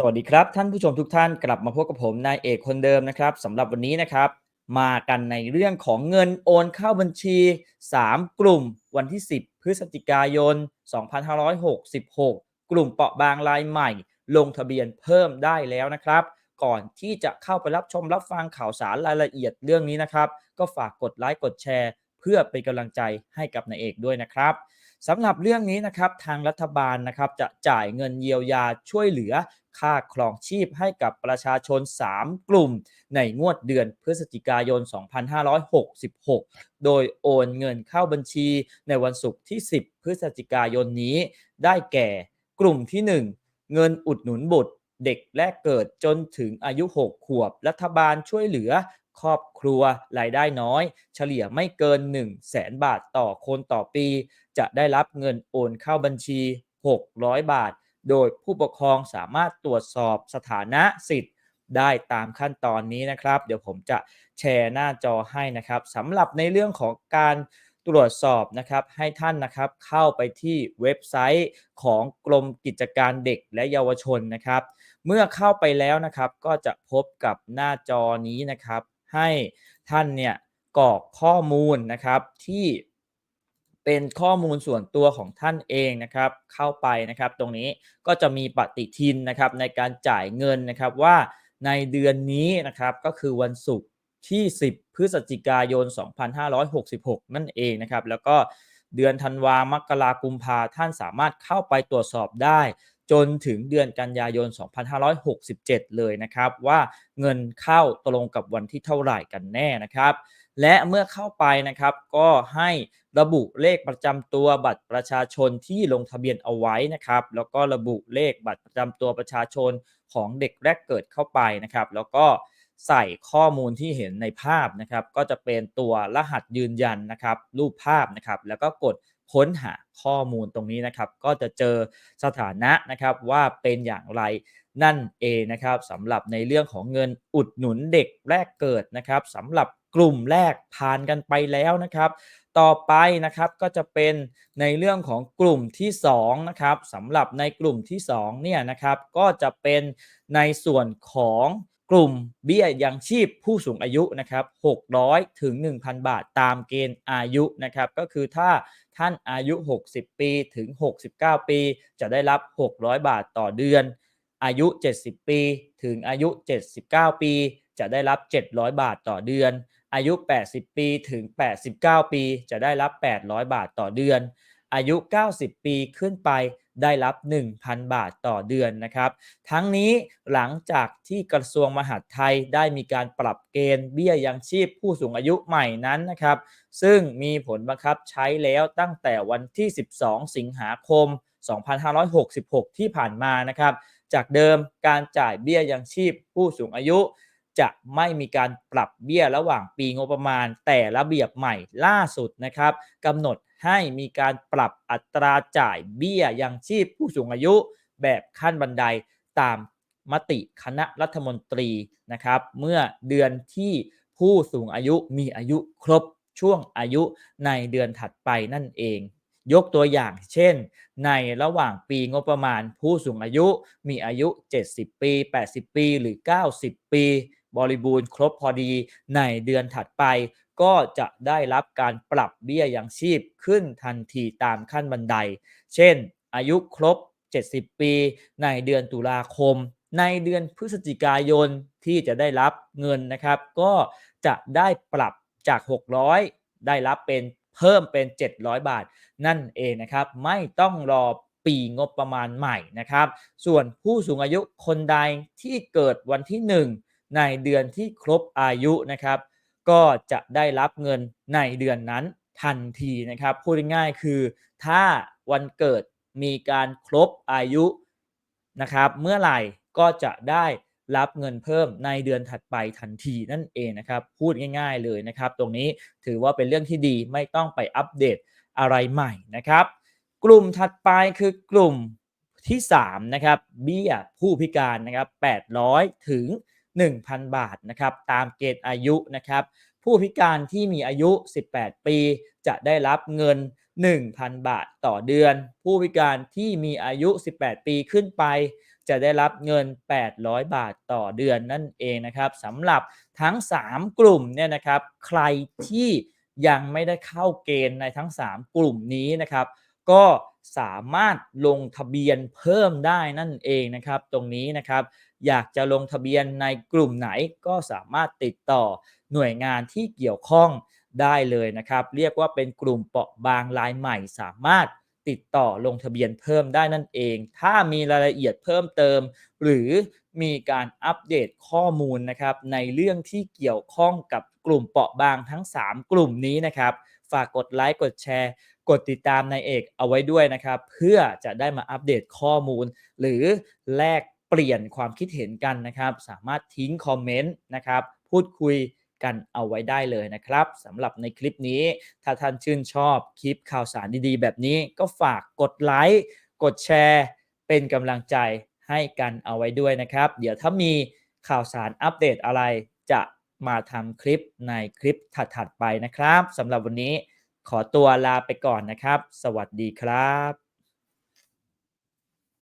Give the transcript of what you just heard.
สวัสดีครับ ท่านผู้ชมทุกท่านกลับมาพบกับผมนายเอกคนเดิมนะครับสำหรับวันนี้นะครับ มากันในเรื่องของเงินโอนเข้าบัญชี 3 กลุ่มวันที่ 10 พฤศจิกายน 2566 กลุ่มเปราะบางรายใหม่ ลงทะเบียนเพิ่มได้แล้วนะครับ ก่อนที่จะเข้าไปรับชมรับฟังข่าวสารรายละเอียดเรื่องนี้นะครับ ก็ฝากกดไลค์กดแชร์ เพื่อเป็นกำลังใจให้กับนายเอกด้วยนะครับ สำหรับเรื่องนี้นะครับทางรัฐบาลนะครับจะจ่ายเงินเยียวยาช่วยเหลือค่าครองชีพให้กับประชาชน 3 กลุ่ม ในงวดเดือนพฤศจิกายน 2566 โดยโอนเงินเข้าบัญชีในวันศุกร์ที่ 10 พฤศจิกายนนี้ ได้แก่กลุ่มที่ 1 เงินอุดหนุนบุตร เด็กแรกเกิดจนถึงอายุ 6 ขวบ รัฐบาลช่วยเหลือครอบครัวรายได้น้อย เฉลี่ยไม่เกิน 1 0 0 0 0แสนบาทต่อคนต่อปี จะได้รับเงินโอนเข้าบัญชี 600 บาท โดยผู้ปกครองสามารถตรวจสอบสถานะสิทธิ์ได้ตามขั้นตอนนี้นะครับ เดี๋ยวผมจะแชร์หน้าจอให้นะครับสำหรับในเรื่องของการตรวจสอบนะครับให้ท่านนะครับเข้าไปที่เว็บไซต์ของกรมกิจการเด็กและเยาวชนนะครับ เมื่อเข้าไปแล้วนะครับก็จะพบกับหน้าจอนี้นะครับ ให้ท่านเนี่ยกรอกข้อมูลนะครับที่ เป็นข้อมูลส่วนตัวของท่านเองนะครับเข้าไปนะครับ ตรงนี้ก็จะมีปฏิทินนะครับในการจ่ายเงินนะครับว่าในเดือนนี้นะครับก็คือวันศุกร์ที่ 10 พฤศจิกายน 2566 นั่นเองนะครับ แล้วก็เดือนธันวามกรากุมภาท่านสามารถเข้าไปตรวจสอบได้ จนถึงเดือนกันยายน 2567 เลยนะครับ ว่าเงินเข้าตรงกับวันที่เท่าไหร่กันแน่นะครับ และเมื่อเข้าไปนะครับ ก็ให้ระบุเลขประจำตัวบัตรประชาชนที่ลงทะเบียนเอาไว้นะครับ แล้วก็ระบุเลขบัตรประจำตัวประชาชนของเด็กแรกเกิดเข้าไปนะครับ แล้วก็ใส่ข้อมูลที่เห็นในภาพนะครับ ก็จะเป็นตัวรหัสยืนยันนะครับ รูปภาพนะครับ แล้วก็กดค้นหาข้อมูลตรงนี้นะครับ ก็จะเจอสถานะนะครับว่าเป็นอย่างไรนั่นเองนะครับสำหรับในเรื่องของเงินอุดหนุนเด็กแรกเกิดนะครับสำหรับ กลุ่มแรกผ่านกันไปแล้วนะครับ ต่อไปนะครับก็จะเป็นในเรื่องของกลุ่มที่2นะครับสำหรับในกลุ่มที่2เนี่ยนะครับก็จะเป็นในส่วนของกลุ่มเบี้ยยังชีพผู้สูงอายุนะครับ600 ถึง 1,000 บาทตามเกณฑ์อายุนะครับ ก็คือถ้าท่านอายุ 60 ปีถึง 69 ปี จะได้รับ 600 บาทต่อเดือน อายุ 70 ปีถึงอายุ 79 ปี จะได้รับ 700 บาทต่อเดือน อายุ 80 ปีถึง 89 ปี จะได้รับ 800 บาทต่อเดือน อายุ 90 ปีขึ้นไปได้รับ 1,000 บาทต่อเดือนนะครับ ทั้งนี้หลังจากที่กระทรวงมหาดไทยได้มีการปรับเกณฑ์เบี้ยยังชีพผู้สูงอายุใหม่นั้นนะครับ ซึ่งมีผลบังคับใช้แล้วตั้งแต่วันที่ 12 สิงหาคม 2566 ที่ผ่านมานะครับ จากเดิมการจ่ายเบี้ยยังชีพผู้สูงอายุ จะไม่มีการปรับเบี้ยระหว่างปีงบประมาณ แต่ระเบียบใหม่ล่าสุดนะครับกำหนดให้มีการปรับอัตราจ่ายเบี้ยยังชีพผู้สูงอายุแบบขั้นบันไดตามมติคณะรัฐมนตรีนะครับเมื่อเดือนที่ผู้สูงอายุมีอายุครบช่วงอายุในเดือนถัดไปนั่นเอง ยกตัวอย่างเช่น ในระหว่างปีงบประมาณผู้สูงอายุมีอายุ 70 ปี 80 ปี หรือ 90 ปี บริบูรณ์ครบพอดีในเดือนถัดไป ก็จะได้รับการปรับเบี้ยยังชีพขึ้นทันทีตามขั้นบันได เช่น อายุครบ 70 ปีในเดือนตุลาคม ในเดือนพฤศจิกายนที่จะได้รับเงินนะครับ ก็จะได้ปรับจาก 600 ได้รับเป็นเพิ่มเป็น 700 บาท นั่นเองนะครับ ไม่ต้องรอปีงบประมาณใหม่นะครับ ส่วนผู้สูงอายุคนใดที่เกิดวันที่ 1 ในเดือนที่ครบอายุนะครับ ก็จะได้รับเงินในเดือนนั้นทันทีนะครับ พูดง่ายๆคือ ถ้าวันเกิดมีการครบอายุนะครับ เมื่อไหร่ก็จะได้รับเงินเพิ่มในเดือนถัดไปทันทีนั่นเองนะครับ พูดง่าย ๆเลยนะครับ ตรงนี้ถือว่าเป็นเรื่องที่ดีไม่ต้องไปอัปเดตอะไรใหม่นะครับ กลุ่มถัดไปคือกลุ่มที่3นะครับเบี้ยผู้พิการนะครับ800 ถึง 1,000 บาทนะครับตามเกณฑ์อายุนะครับผู้พิการที่มีอายุ 18 ปี จะได้รับเงิน 1,000 บาทต่อเดือน ผู้พิการที่มีอายุ 18 ปีขึ้นไป จะได้รับเงิน 800 บาทต่อเดือนนั่นเองนะครับสำหรับทั้ง 3 กลุ่มเนี่ยนะครับ ใครที่ยังไม่ได้เข้าเกณฑ์ในทั้ง 3 กลุ่มนี้นะครับ ก็สามารถลงทะเบียนเพิ่มได้นั่นเองนะครับ ตรงนี้นะครับ อยากจะลงทะเบียนในกลุ่มไหนก็สามารถติดต่อหน่วยงานที่เกี่ยวข้องได้เลยนะครับ เรียกว่าเป็นกลุ่มเปราะบางรายใหม่ สามารถติดต่อลงทะเบียนเพิ่มได้นั่นเอง ถ้ามีรายละเอียดเพิ่มเติม หรือมีการอัปเดตข้อมูลนะครับ ในเรื่องที่เกี่ยวข้องกับกลุ่มเปราะบางทั้ง 3 กลุ่มนี้นะครับ ฝากกดไลค์กดแชร์ กดติดตามนายเอกเอาไว้ด้วยนะครับ เพื่อจะได้มาอัปเดตข้อมูล หรือแลกเปลี่ยนความคิดเห็นกันนะครับ สามารถทิ้งคอมเมนต์นะครับ พูดคุยกันเอาไว้ได้เลยนะครับสำหรับในคลิปนี้ ถ้าท่านชื่นชอบคลิปข่าวสารดีๆ แบบนี้ก็ฝากกดไลค์กดแชร์ เป็นกำลังใจให้กันเอาไว้ด้วยนะครับ เดี๋ยวถ้ามีข่าวสารอัปเดตอะไรจะ มาทำคลิปในคลิปถัดๆไปนะครับสำหรับวันนี้ขอตัวลาไปก่อนนะครับ สวัสดีครับ